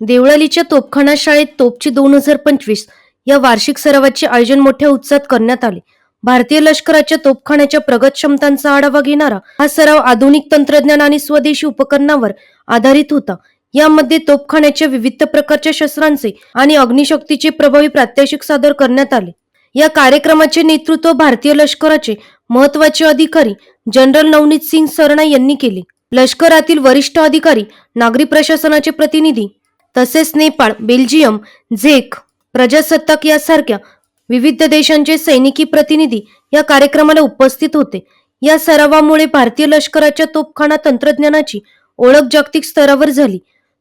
देवळालीच्या तोपखाना शाळेत तोपची दोन हजार पंचवीस या वार्षिक सरावाचे आयोजन मोठ्या उत्साहात करण्यात आले. भारतीय लष्कराच्या तोपखान्याच्या प्रगत क्षमतांचा आढावा घेणारा हा सराव आधुनिक तंत्रज्ञान आणि स्वदेशी उपकरणावर आधारित होता. यामध्ये तोपखान्याच्या विविध प्रकारच्या शस्त्रांचे आणि अग्निशक्तीचे प्रभावी प्रात्यक्षिक सादर करण्यात आले. या कार्यक्रमाचे नेतृत्व भारतीय लष्कराचे महत्त्वाचे अधिकारी जनरल नवनीत सिंग सरना यांनी केले. लष्करातील वरिष्ठ अधिकारी नागरी प्रशासनाचे प्रतिनिधी तसेच नेपाळ बेल्जियम झेक प्रजासत्ताक यासारख्या विविध देशांचे सैनिकी प्रतिनिधी या कार्यक्रमाला उपस्थित होते. या सरावामुळे भारतीय लष्कराच्या तोपखाना तंत्रज्ञानाची ओळख जागतिक स्तरावर झाली.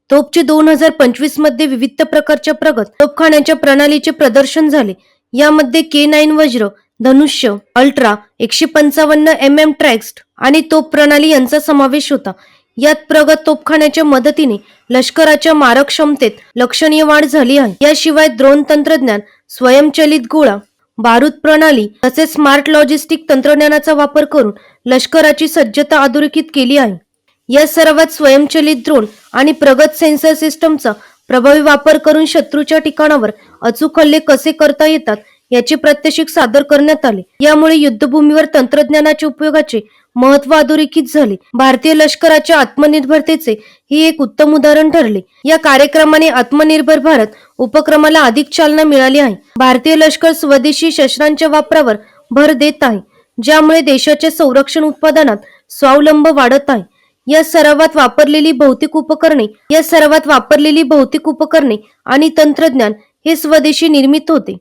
तोपचे दोन हजार पंचवीसमध्ये विविध प्रकारच्या प्रगत तोपखान्याच्या प्रणालीचे प्रदर्शन झाले. यामध्ये के नाईन वज्र धनुष्य अल्ट्रा एकशे पंचावन्न एम एम ट्रॅक्स्ट आणि तोप प्रणाली यांचा समावेश होता. यात प्रगत तोपखान्याच्या मदतीने लष्कराच्या मारक क्षमतेत लक्षणीय वाढ झाली आहे. याशिवाय ड्रोन तंत्रज्ञान स्वयंचलित गोळा बारूद प्रणाली तसेच स्मार्ट लॉजिस्टिक तंत्रज्ञानाचा वापर करून लष्कराची सज्जता अधोरेखित केली आहे. या सर्वात स्वयंचलित ड्रोन आणि प्रगत सेन्सर सिस्टमचा प्रभावी वापर करून शत्रूच्या ठिकाणावर अचूक हल्ले कसे करता येतात याचे प्रात्यक्षिक सादर करण्यात आले. यामुळे युद्धभूमीवर तंत्रज्ञानाच्या उपयोगाचे महत्त्व अधोरेखित झाले. भारतीय लष्कराच्या आत्मनिर्भरतेचे हे एक उत्तम उदाहरण ठरले. या कार्यक्रमाने आत्मनिर्भर भारत उपक्रमाला अधिक चालना मिळाली आहे. भारतीय लष्कर स्वदेशी शस्त्रांच्या वापरावर भर देत आहे ज्यामुळे देशाच्या संरक्षण उत्पादनात स्वावलंब वाढत आहे. या सरावात वापरलेली भौतिक उपकरणे या सरावात वापरलेली भौतिक उपकरणे आणि तंत्रज्ञान हे स्वदेशी निर्मित होते.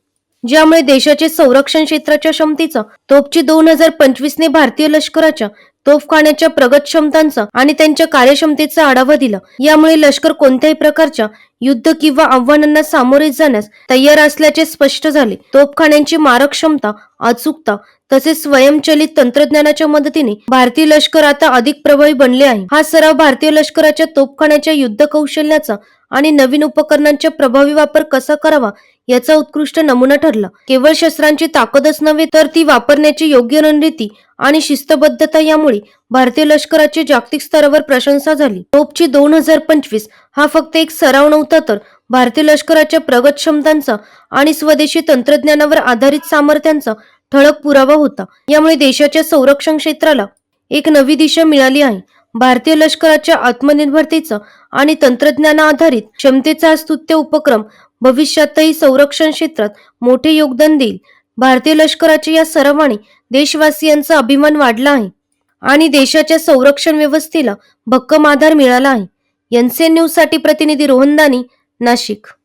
ज्यामुळे देशाचे संरक्षण क्षेत्राच्या क्षमतेचा तोपची दोन हजार पंचवीस ने भारतीय लष्कराच्या तोफखान्याच्या प्रगत क्षमतांचा आणि त्यांच्या कार्यक्षमतेचा आढावा दिला. यामुळे लष्कर कोणत्याही प्रकारच्या युद्ध किंवा आव्हानांना सामोरे जाण्यास तयार असल्याचे स्पष्ट झाले. तोफखान्यांची मारक क्षमता अचूकता तसेच स्वयंचलित तंत्रज्ञानाच्या मदतीने भारतीय लष्कर आता अधिक प्रभावी बनले आहे. हा सराव भारतीय लष्कराच्या तोफखान्याच्या युद्ध कौशल्याचा आणि नवीन उपकरणांचा प्रभावी वापर कसा करावा याचा उत्कृष्ट नमुना ठरला. केवळ शस्त्रांची ताकदच नव्हे तर ती वापरण्याची योग्य रणनीती आणि शिस्तबद्धता यामुळे भारतीय लष्कराची जागतिक स्तरावर प्रशंसा झाली. टोपची दोन हजार पंचवीस हा फक्त एक सराव नव्हता तर भारतीय लष्कराच्या प्रगत क्षमतांचा आणि स्वदेशी तंत्रज्ञानावर आधारित सामर्थ्यांचा ठळक पुरावा होता. यामुळे देशाच्या संरक्षण क्षेत्राला एक नवी दिशा मिळाली आहे. भारतीय लष्कराच्या आत्मनिर्भरतेचं आणि तंत्रज्ञाना आधारित क्षमतेचा स्तुत्य उपक्रम भविष्यातही संरक्षण क्षेत्रात मोठे योगदान देईल. भारतीय लष्कराच्या या सरावाने देशवासियांचा अभिमान वाढला आहे आणि देशाच्या संरक्षण व्यवस्थेला भक्कम आधार मिळाला आहे. एनसीएन न्यूजसाठी प्रतिनिधी रोहनदानी नाशिक.